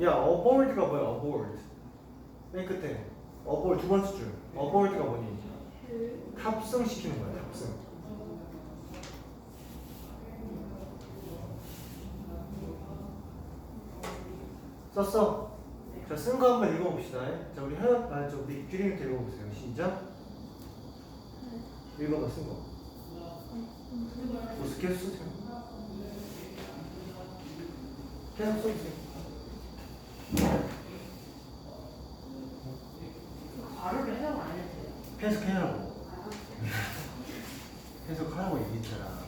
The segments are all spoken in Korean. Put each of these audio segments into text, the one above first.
야 aboard가 뭐야 aboard 맨 끝에 aboard 두 번째 줄 aboard가 뭐니 탑승시키는 거야 탑승 썼어? 자, 쓴 거 한번 읽어봅시다. 자, 우리 하나, 아, 저 우리 규림부터 읽어보세요. 시작. 읽어봐, 쓴 거. 뭐 계속 쓰세요. 계속 써주세요. 가루를 해용 안 해도 돼요? 계속 해라고. 계속 하라고 얘기했잖아.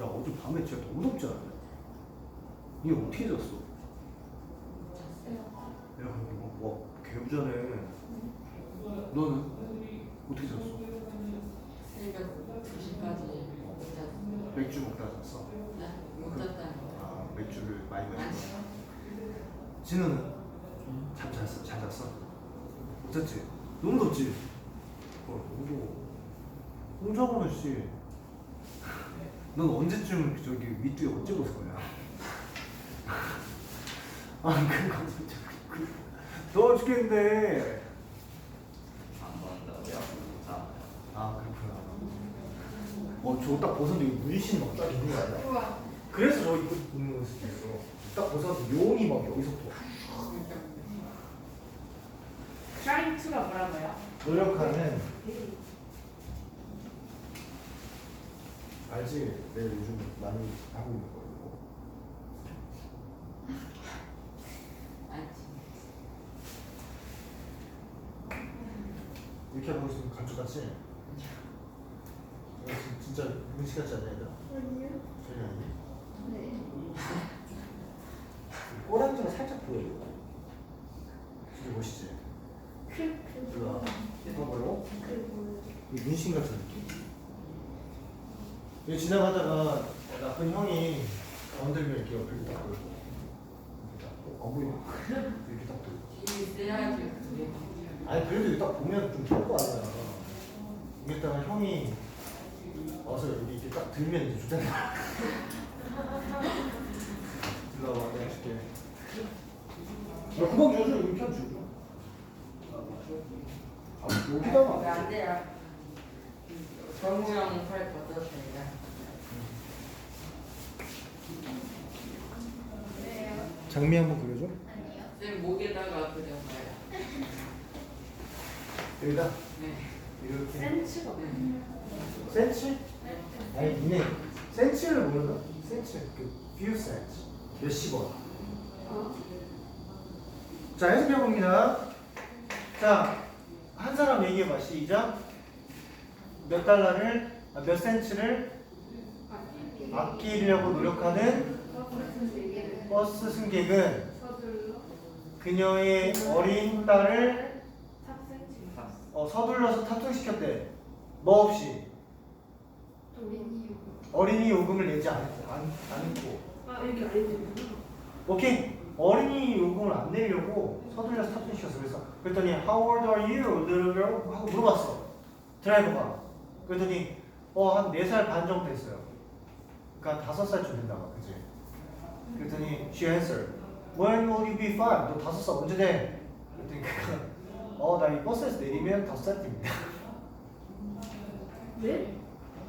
야, 어제 밤에 진짜 너무 덥지 않았냐? 니 어떻게 잤어? 야, 뭐, 뭐, 개부자네. 너는 어떻게 잤어? 새벽 2시까지 못 잤어요. 맥주 먹다 잤어? 네? 못 잤다는 거. 아, 맥주를 많이 마셨어. 진우는 잠 잤어? 잘 잤어? 못 잤지? 너무 덥지? 어, 너무 더워. 홍정은 씨, 넌 언제쯤 저기 밑뒤에 옷 찍었을 거야? 아, 그거 진짜 그, 더워 죽겠는데. 안 본다고요? 자, 아, 그렇구나. 어, 저거 딱 벗었는데 이거 문신 막 딱 있는 거 아니야? 우와. 그래서 저 입고 있는 걸 수도 있어. 딱 벗었는데 용이 막 여기서부터 trying to가 뭐라고요? 노력하는 알지? 내가 요즘 많이 하고 있는 거 이거. 알지. 이렇게 하고 있으면 감쪽 같지? 진- 진짜 문신 같지 않냐 얘들아? 아니요. 전혀 아니? 네. 꼬랑지가 살짝 보여 이거. 진짜 멋있지? 그, 이거 봐. 이거 뭐라고? 그, 이 문신 같은 느낌. 이거 지나가다가 나쁜 형이 건들면 이렇게 딱 돌고 이렇게 딱 어, 안 보여 이렇게 딱 돌고 힘이 세야지 그게. 아니 그래도 이거 딱 보면 좀 좋을 거 아니야 이랬다가 형이 와서 여기 이렇게 딱 들면 이제 좋잖아 일로 와봐 내가 줄게 야 그만 줘줘 여기 편 줘줘 아 여기다가 왜안 돼요? 정우영 팔 걷었어요. 장미 한번 그려줘 쌤 목에다가 그려봐요. 여기다 네. 이렇게 센치가 네. 센치? 아니 니네 센치를 모르나? 센치 그 few cents 몇십 원. 자 해석해 봅니다. 자한 사람 얘기해 봐 시작. 몇 달러를 아, 몇 센치를 아끼려고 노력하는 버스 승객은 그녀의 어린 딸을 어, 서둘러서 탑승시켰대. 뭐 없이. 어린이 요금. 어린이 요금을 내지 않, 않, 않고. 아 여기 아니지 오케이. 어린이 요금을 안 내려고 서둘러서 탑승시켰어. 그래서 그랬더니 How old are you, little girl? 하고 물어봤어. 드라이버가. 그랬더니 어한 4살 반 정도 됐어요. 그러니까 5살쯤 된다고 그지 그랬더니 she answered When will you be five? 너 5살 언제 돼? 그랬더니 그가 어 나 이 버스에서 내리면 5살 됩니다 네?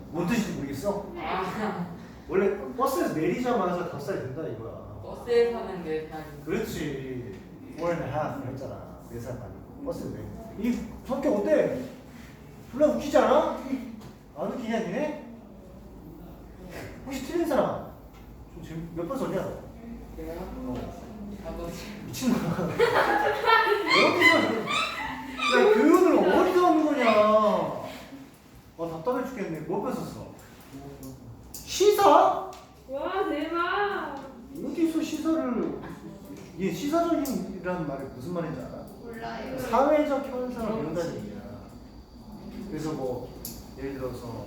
뭔 뜻인지 모르겠어? 아, 원래 버스에서 내리자마자 5살이 된다 이거야 버스에 사는 게 살이. 그렇지. 4 and a half 했잖아. 4살 반이고. 버스 왜? 이 성격 어때? 졸라 웃기지 않아? 안 웃기냐 니네? 혹시 틀린 사람? 좀 재밌, 몇번 썼냐? 너? 그래요? 어. 아버지. 미친놈아. 어디서? 야 교훈을 어디서 하는 거냐? 아 죽겠네. 몇번 썼어? 시사? 와 대박 어디서 시사를? 얘 시사적인이라는 말이 무슨 말인지 알아? 몰라요 사회적 현상을 배운다는 얘기야. 그래서 뭐 예를 들어서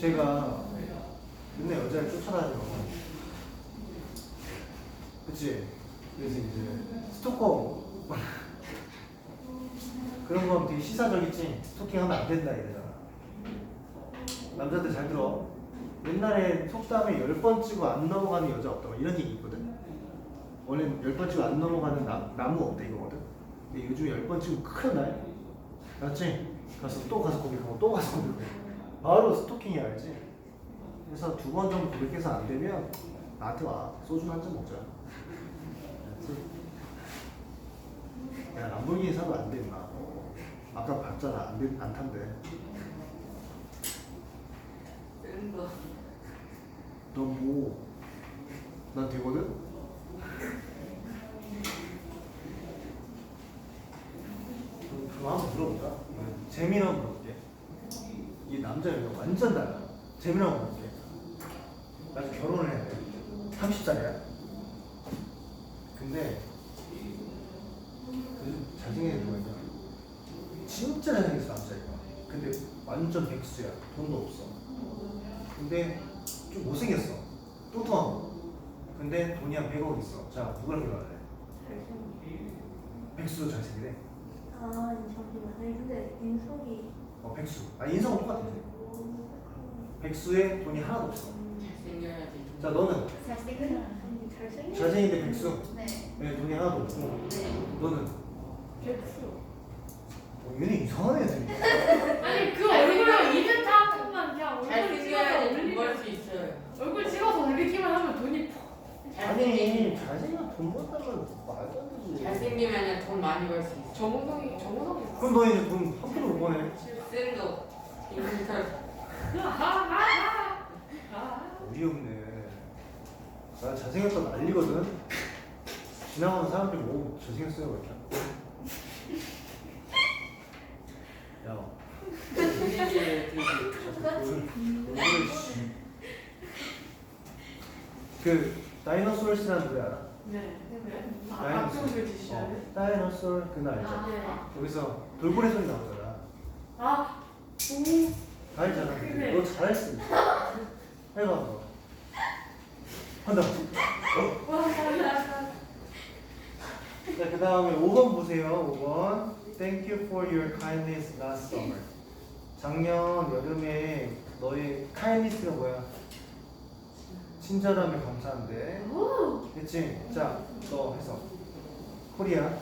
제가 맨날 여자를 쫓아다녀. 그치? 그래서 이제 스토커 그런 건 되게 시사적이지? 스토킹 하면 안 된다 이러잖아. 남자들 잘 들어. 옛날에 속담에 열번 치고 안 넘어가는 여자 없다 고 이런 얘기 있거든? 원래 열번 치고 안 넘어가는 나, 나무 없다 이거거든? 근데 요즘에 열번 치고 큰일 나요 알았지? 가서 또 가서 고백하고 또 가서 고백하고 바로 스토킹이 알지? 그래서 두 번 정도 고백해서 안 되면 나한테 와. 소주 한 잔 먹자. 알았지? 야 람보르기니 사도 안돼 임마 아까 봤잖아. 안, 돼, 안 탄대. 쓴거. 너뭐? 난 되거든? 그럼 한번 물어볼까? 재민이 한번 물어볼게. 이 남자 여자 완전 달라. 재민이 한번 물어볼게 나중에 결혼을 해야 돼 30살이야 근데 그 잘생긴 누가 있냐 진짜 잘생겼어 남자애가 근데 완전 백수야. 돈도 없어. 근데 좀 못생겼어. 뚱뚱하고. 근데 돈이 한 100억 있어. 자 누구랑 결혼할래? 백수도 잘생기네. 아 잠시만 아니 근데 인성이 어 백수. 아 인성은 똑같아 백수에 돈이 하나도 없어. 잘생겨야지. 자 너는? 잘생긴 잘생긴데 백수? 네. 왜 돈이 하나도 없고. 네. 너는? 백수 어, 얘네 이상한 애들. 아니 그 얼굴로 이름 탁만 그냥 얼굴 찍어서 잘생겨야지 돈 올리면 벌수 있어요. 얼굴 찍어서 올리기만 하면 돈이 아니 잘생기면 돈 벌다면 말도 안 되지 잘생기면 돈 많이 벌 수 있어 정우성이 정우성이 그럼 너 이제 돈한 푼도 못 버네 인터넷 아아아아. 어이없네. 나 잘생겼다 난리거든. 지나가는 사람들이 뭐 잘생겼어요 그렇게 야 분위기를 되게 얼굴 씨. 그 다이너소울스라는 노래 알아? 네 아, 다이너소울. 박종규 지시하는 어, 다이너소울 그거 알죠? 네. 여기서 돌고래 소리 나오잖아 아 오. 알잖아 그래. 너 있어 해봐 너 한다 어? 와 잘한다 자, 그 다음에 5번 보세요. 5번. Thank you for your kindness last summer. 작년 여름에 너의 kindness가 뭐야? 친절함에 감사한데. 오 그치? 자, 너 해서. 코리아.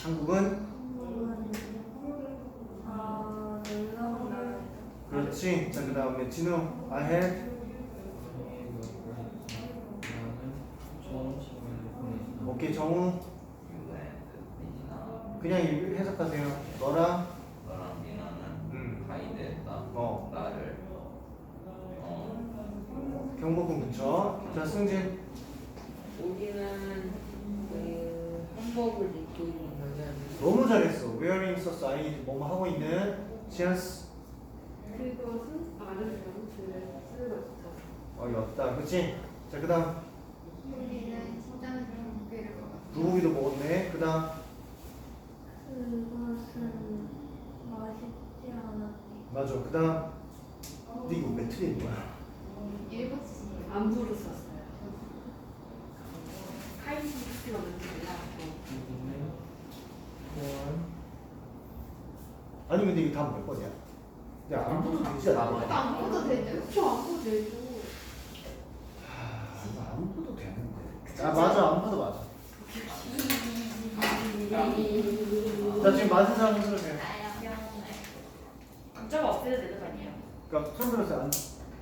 한국은? 그렇지. 자, 그 다음에 진우. I had. 오케이, 정우. 그냥 읽- 해석하세요. 너랑 미나는 음. 가이드했다. 어, 나를 근처. 자, 승진. 우리는 그 한복을 입고 있는 여자를 너무 잘했어. wearing so I 뭐뭐 하고 있는 지안스 그것은 아는 명수를 쓰고 있어 어 였다. 그렇지? 자 그다음 우리는 진짜 고기를 먹었어 불고기도 먹었네. 그다음 그것은 맛있지 않았니 맞아. 그다음 근데 이거 왜 틀린 거야? 읽었어 안부를 썼어요 하이식스가 뭔지 몰라서 아니 근데 이거 다음 몇 번이야? 야 안부도 되지 않아? 번. 안 먹어도 되죠 그쵸 안부 되죠 아, 이거 안부도 되는데. 아 맞아 안부도 맞아. 자 지금 맞은 사람 손 들으세요. 각자가 없애야 되는 거 아니에요? 그러니까 손 들으세요. 안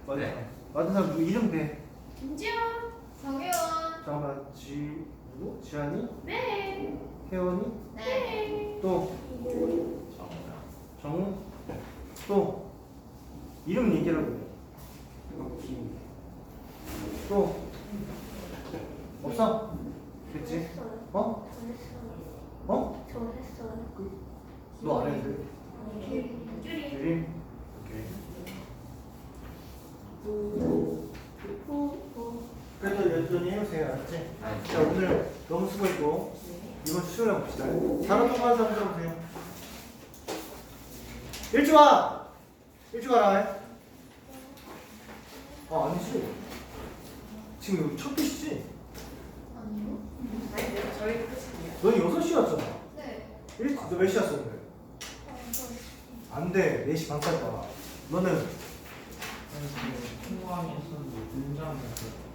맞아. 네. 맞은 사람 누구 이름 대? 김지현 정혜원 잠깐만 지 누구? 지한이? 네 혜원이? 네 또 정우야. 정우? 또 이름 얘기라고 또 없어? 됐지? 했어요 어? 저 했어요 어? 저 했어요 너 안 했는데? 알았지? 자, 오늘 너무 수고했고, 이번 주 수술 한번 봅시다. 다른 통과한 사람 들어보세요. 일찍 와! 일찍 와라. 아, 아니지. 지금 여기 첫 피시지? 아니요. 아니, 저희 끝이에요. 넌 6시 왔잖아. 네. 일찍, 너몇 시 왔어, 오늘? 어, 안 돼. 4시 반까지 와. 너는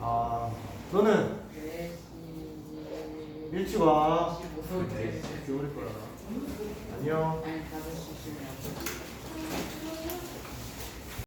아, 너는 일찍 와. 네, 네. 겨울일 거야. 안녕.